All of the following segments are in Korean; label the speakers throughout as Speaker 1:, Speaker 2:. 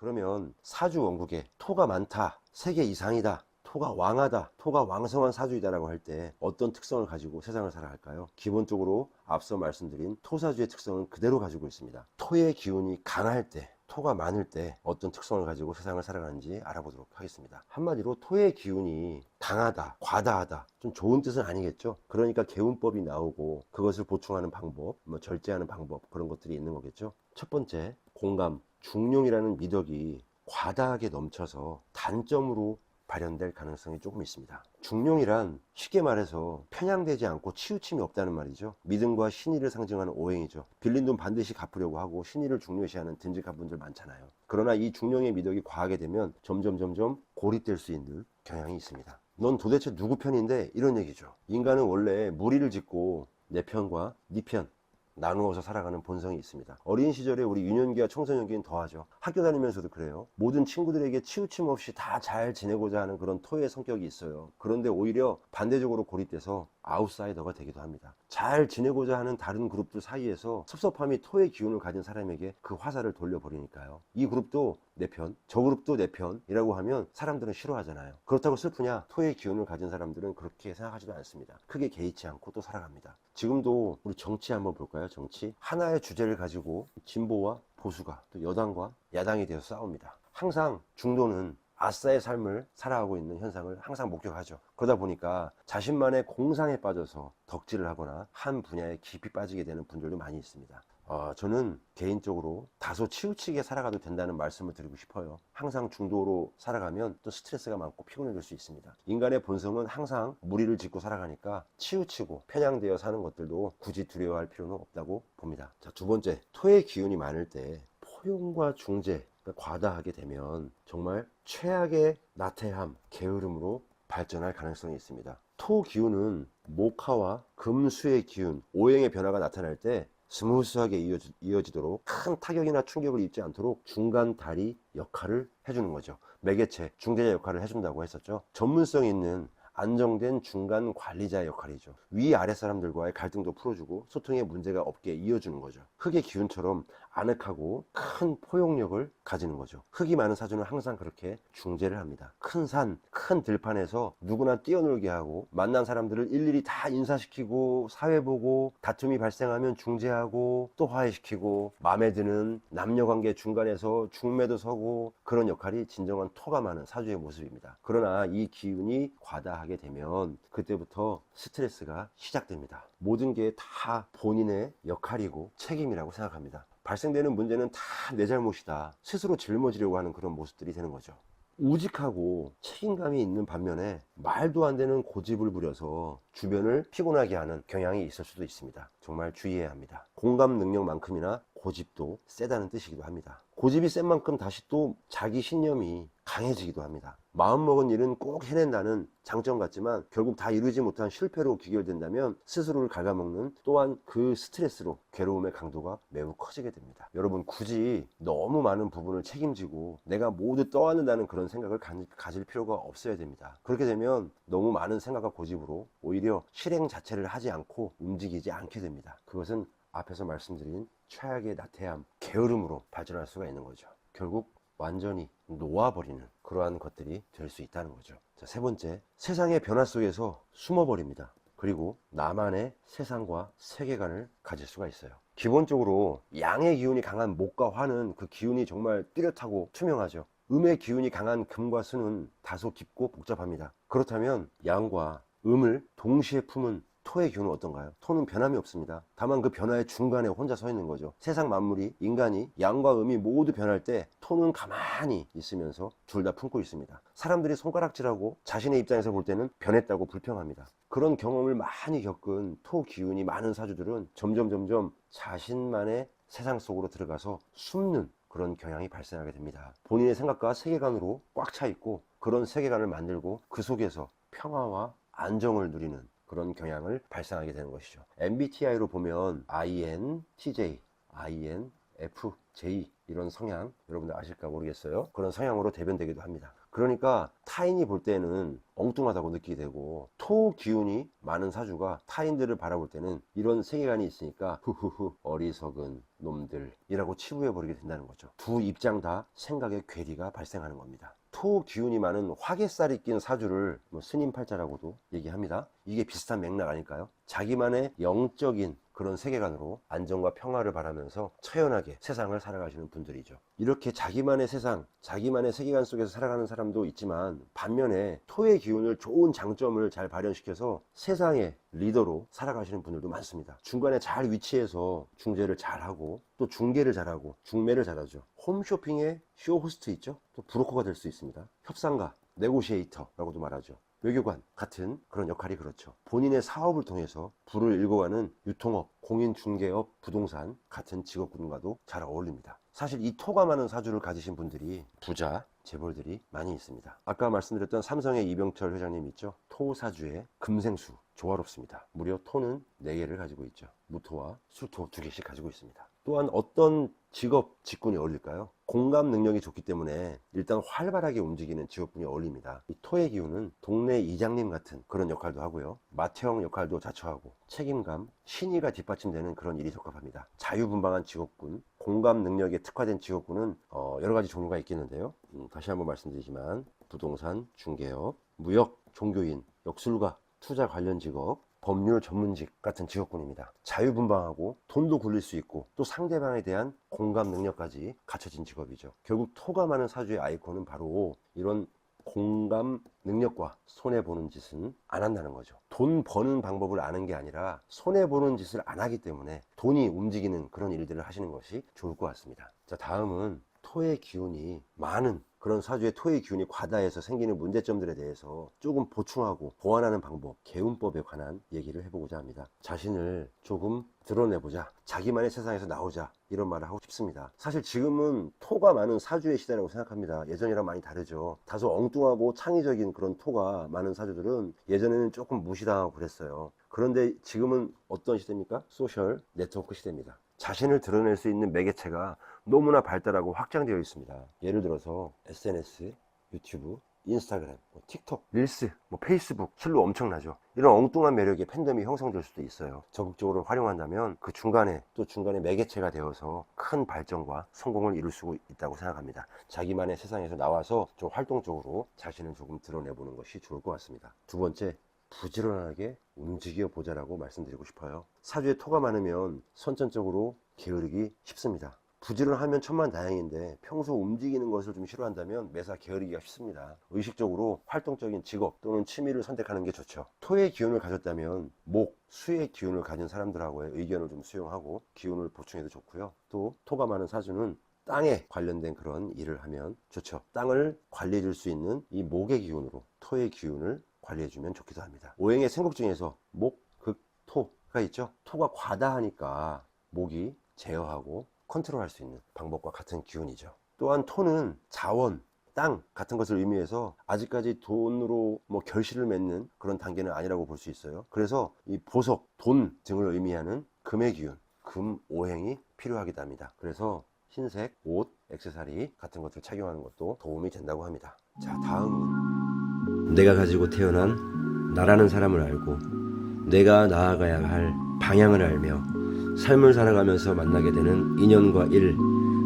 Speaker 1: 그러면 사주 원국에 토가 많다, 세 개 이상이다, 토가 왕하다, 토가 왕성한 사주이다라고 할 때 어떤 특성을 가지고 세상을 살아갈까요? 기본적으로 앞서 말씀드린 토사주의 특성은 그대로 가지고 있습니다. 토의 기운이 강할 때, 토가 많을 때 어떤 특성을 가지고 세상을 살아가는지 알아보도록 하겠습니다. 한마디로 토의 기운이 강하다, 과다하다, 좀 좋은 뜻은 아니겠죠? 그러니까 개운법이 나오고 그것을 보충하는 방법, 뭐 절제하는 방법 그런 것들이 있는 거겠죠? 첫 번째, 공감, 중용이라는 미덕이 과다하게 넘쳐서 단점으로 발현될 가능성이 조금 있습니다. 중용이란 쉽게 말해서 편향되지 않고 치우침이 없다는 말이죠. 믿음과 신의를 상징하는 오행이죠. 빌린 돈 반드시 갚으려고 하고 신의를 중요시하는 든직한 분들 많잖아요. 그러나 이 중용의 미덕이 과하게 되면 점점 점점 고립될 수 있는 경향이 있습니다. 넌 도대체 누구 편인데 이런 얘기죠. 인간은 원래 무리를 짓고 내 편과 네 편, 나누어서 살아가는 본성이 있습니다. 어린 시절에 우리 유년기와 청소년기는 더하죠. 학교 다니면서도 그래요. 모든 친구들에게 치우침 없이 다 잘 지내고자 하는 그런 토의 성격이 있어요. 그런데 오히려 반대적으로 고립돼서 아웃사이더가 되기도 합니다. 잘 지내고자 하는 다른 그룹들 사이에서 섭섭함이 토의 기운을 가진 사람에게 그 화살을 돌려버리니까요. 이 그룹도 내 편, 저 그룹도 내 편이라고 하면 사람들은 싫어하잖아요. 그렇다고 슬프냐? 토의 기운을 가진 사람들은 그렇게 생각하지도 않습니다. 크게 개의치 않고 또 살아갑니다. 지금도 우리 정치 한번 볼까요? 정치. 하나의 주제를 가지고 진보와 보수가 또 여당과 야당이 되어 싸웁니다. 항상 중도는 아싸의 삶을 살아가고 있는 현상을 항상 목격하죠. 그러다 보니까 자신만의 공상에 빠져서 덕질을 하거나 한 분야에 깊이 빠지게 되는 분들도 많이 있습니다. 어, 저는 개인적으로 다소 치우치게 살아가도 된다는 말씀을 드리고 싶어요. 항상 중도로 살아가면 또 스트레스가 많고 피곤해질 수 있습니다. 인간의 본성은 항상 무리를 짓고 살아가니까 치우치고 편향되어 사는 것들도 굳이 두려워할 필요는 없다고 봅니다. 자, 두 번째, 토의 기운이 많을 때 포용과 중재, 과다하게 되면 정말 최악의 나태함, 게으름으로 발전할 가능성이 있습니다. 토 기운은 목화와 금수의 기운, 오행의 변화가 나타날 때 스무스하게 이어지, 이어지도록 큰 타격이나 충격을 입지 않도록 중간 다리 역할을 해주는 거죠. 매개체, 중재자 역할을 해준다고 했었죠. 전문성 있는 안정된 중간 관리자의 역할이죠. 위아래 사람들과의 갈등도 풀어주고 소통에 문제가 없게 이어주는 거죠. 흙의 기운처럼 아늑하고 큰 포용력을 가지는 거죠. 흙이 많은 사주는 항상 그렇게 중재를 합니다. 큰 산, 큰 들판에서 누구나 뛰어놀게 하고 만난 사람들을 일일이 다 인사시키고 사회 보고 다툼이 발생하면 중재하고 또 화해시키고 마음에 드는 남녀 관계 중간에서 중매도 서고 그런 역할이 진정한 토가 많은 사주의 모습입니다. 그러나 이 기운이 과다하 게 되면 그때부터 스트레스가 시작됩니다. 모든 게 다 본인의 역할이고 책임이라고 생각합니다. 발생되는 문제는 다 내 잘못이다. 스스로 짊어지려고 하는 그런 모습들이 되는 거죠. 우직하고 책임감이 있는 반면에 말도 안 되는 고집을 부려서 주변을 피곤하게 하는 경향이 있을 수도 있습니다. 정말 주의해야 합니다. 공감 능력만큼이나 고집도 세다는 뜻이기도 합니다. 고집이 센 만큼 다시 또 자기 신념이 강해지기도 합니다. 마음먹은 일은 꼭 해낸다는 장점 같지만 결국 다 이루지 못한 실패로 귀결된다면 스스로를 갉아먹는 또한 그 스트레스로 괴로움의 강도가 매우 커지게 됩니다. 여러분 굳이 너무 많은 부분을 책임지고 내가 모두 떠안는다는 그런 생각을 가, 질 필요가 없어야 됩니다. 그렇게 되면 너무 많은 생각과 고집으로 오히려 실행 자체를 하지 않고 움직이지 않게 됩니다. 그것은 앞에서 말씀드린 최악의 나태함, 게으름으로 발전할 수가 있는 거죠. 결국 완전히 놓아버리는 그러한 것들이 될 수 있다는 거죠. 자, 세 번째, 세상의 변화 속에서 숨어버립니다. 그리고 나만의 세상과 세계관을 가질 수가 있어요. 기본적으로 양의 기운이 강한 목과 화는 그 기운이 정말 뚜렷하고 투명하죠. 음의 기운이 강한 금과 수는 다소 깊고 복잡합니다. 그렇다면 양과 음을 동시에 품은 토의 기운은 어떤가요? 토는 변함이 없습니다. 다만 그 변화의 중간에 혼자 서 있는 거죠. 세상 만물이, 인간이, 양과 음이 모두 변할 때 토는 가만히 있으면서 둘 다 품고 있습니다. 사람들이 손가락질하고 자신의 입장에서 볼 때는 변했다고 불평합니다. 그런 경험을 많이 겪은 토 기운이 많은 사주들은 점점 점점 자신만의 세상 속으로 들어가서 숨는 그런 경향이 발생하게 됩니다. 본인의 생각과 세계관으로 꽉 차 있고 그런 세계관을 만들고 그 속에서 평화와 안정을 누리는 그런 경향을 발생하게 되는 것이죠. MBTI로 보면 INTJ, INFJ 이런 성향 여러분들 아실까 모르겠어요. 그런 성향으로 대변되기도 합니다. 그러니까 타인이 볼 때는 엉뚱하다고 느끼게 되고 토 기운이 많은 사주가 타인들을 바라볼 때는 이런 세계관이 있으니까 후후후 어리석은 놈들이라고 치부해 버리게 된다는 거죠. 두 입장 다 생각의 괴리가 발생하는 겁니다. 토 기운이 많은 화개살이 낀 사주를 뭐 스님 팔자라고도 얘기합니다. 이게 비슷한 맥락 아닐까요? 자기만의 영적인 그런 세계관으로 안정과 평화를 바라면서 처연하게 세상을 살아가시는 분들이죠. 이렇게 자기만의 세상, 자기만의 세계관 속에서 살아가는 사람도 있지만 반면에 토의 기운을 좋은 장점을 잘 발현시켜서 세상의 리더로 살아가시는 분들도 많습니다. 중간에 잘 위치해서 중재를 잘하고 또 중계를 잘하고 중매를 잘하죠. 홈쇼핑의 쇼호스트 있죠? 또 브로커가 될 수 있습니다. 협상가, 네고시에이터라고도 말하죠. 외교관 같은 그런 역할이 그렇죠. 본인의 사업을 통해서 부를 일궈가는 유통업, 공인중개업, 부동산 같은 직업군과도 잘 어울립니다. 사실 이 토가 많은 사주를 가지신 분들이 부자, 재벌들이 많이 있습니다. 아까 말씀드렸던 삼성의 이병철 회장님 있죠? 토사주의 금생수 조화롭습니다. 무려 토는 4개를 가지고 있죠. 무토와 수토 2개씩 가지고 있습니다. 또한 어떤 직업, 직군이 어울릴까요? 공감 능력이 좋기 때문에 일단 활발하게 움직이는 직업군이 어울립니다. 이 토의 기운은 동네 이장님 같은 그런 역할도 하고요. 마태형 역할도 자처하고 책임감, 신의가 뒷받침되는 그런 일이 적합합니다. 자유분방한 직업군, 공감 능력에 특화된 직업군은 어, 여러 가지 종류가 있겠는데요. 음, 다시 한번 말씀드리지만 부동산, 중개업, 무역, 종교인, 역술가, 투자 관련 직업, 법률 전문직 같은 직업군입니다. 자유분방하고 돈도 굴릴 수 있고 또 상대방에 대한 공감 능력까지 갖춰진 직업이죠. 결국 많은 사주의 아이콘은 바로 이런 공감 능력과 손해보는 짓은 안 한다는 거죠. 돈 버는 방법을 아는 게 아니라 손해보는 짓을 안 하기 때문에 돈이 움직이는 그런 일들을 하시는 것이 좋을 것 같습니다. 자, 다음은 토의 기운이 많은 그런 사주의 토의 기운이 과다해서 생기는 문제점들에 대해서 조금 보충하고 보완하는 방법, 개운법에 관한 얘기를 해보고자 합니다. 자신을 조금 드러내보자. 자기만의 세상에서 나오자. 이런 말을 하고 싶습니다. 사실 지금은 토가 많은 사주의 시대라고 생각합니다. 예전이랑 많이 다르죠. 다소 엉뚱하고 창의적인 그런 토가 많은 사주들은 예전에는 조금 무시당하고 그랬어요. 그런데 지금은 어떤 시대입니까? 소셜 네트워크 시대입니다. 자신을 드러낼 수 있는 매개체가 너무나 발달하고 확장되어 있습니다. 예를 들어서 SNS, 유튜브, 인스타그램, 뭐 틱톡, 릴스, 뭐 페이스북, 실로 엄청나죠. 이런 엉뚱한 매력의 팬덤이 형성될 수도 있어요. 적극적으로 활용한다면 그 중간에 또 중간에 매개체가 되어서 큰 발전과 성공을 이룰 수 있다고 생각합니다. 자기만의 세상에서 나와서 좀 활동적으로 자신을 조금 드러내보는 것이 좋을 것 같습니다. 두 번째, 부지런하게 움직여 보자라고 말씀드리고 싶어요. 사주에 토가 많으면 선천적으로 게으르기 쉽습니다. 부지런하면 천만 다행인데 평소 움직이는 것을 좀 싫어한다면 매사 게으르기가 쉽습니다. 의식적으로 활동적인 직업 또는 취미를 선택하는 게 좋죠. 토의 기운을 가졌다면 목, 수의 기운을 가진 사람들하고의 의견을 좀 수용하고 기운을 보충해도 좋고요. 또 토가 많은 사주는 땅에 관련된 그런 일을 하면 좋죠. 땅을 관리해 줄 수 있는 이 목의 기운으로 토의 기운을 관리해 주면 좋기도 합니다. 오행의 생국 중에서 목, 극, 토가 있죠. 토가 과다하니까 목이 제어하고 컨트롤할 수 있는 방법과 같은 기운이죠. 또한 토는 자원, 땅 같은 것을 의미해서 아직까지 돈으로 뭐 결실을 맺는 그런 단계는 아니라고 볼 수 있어요. 그래서 이 보석, 돈 등을 의미하는 금의 기운, 금 오행이 필요하기도 합니다. 그래서 흰색 옷, 액세서리 같은 것을 착용하는 것도 도움이 된다고 합니다. 자, 다음은
Speaker 2: 내가 가지고 태어난 나라는 사람을 알고 내가 나아가야 할 방향을 알며 삶을 살아가면서 만나게 되는 인연과 일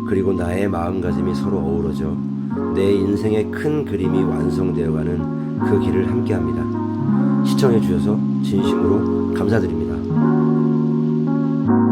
Speaker 2: 그리고 나의 마음가짐이 서로 어우러져 내 인생의 큰 그림이 완성되어가는 그 길을 함께합니다. 시청해 주셔서 진심으로 감사드립니다.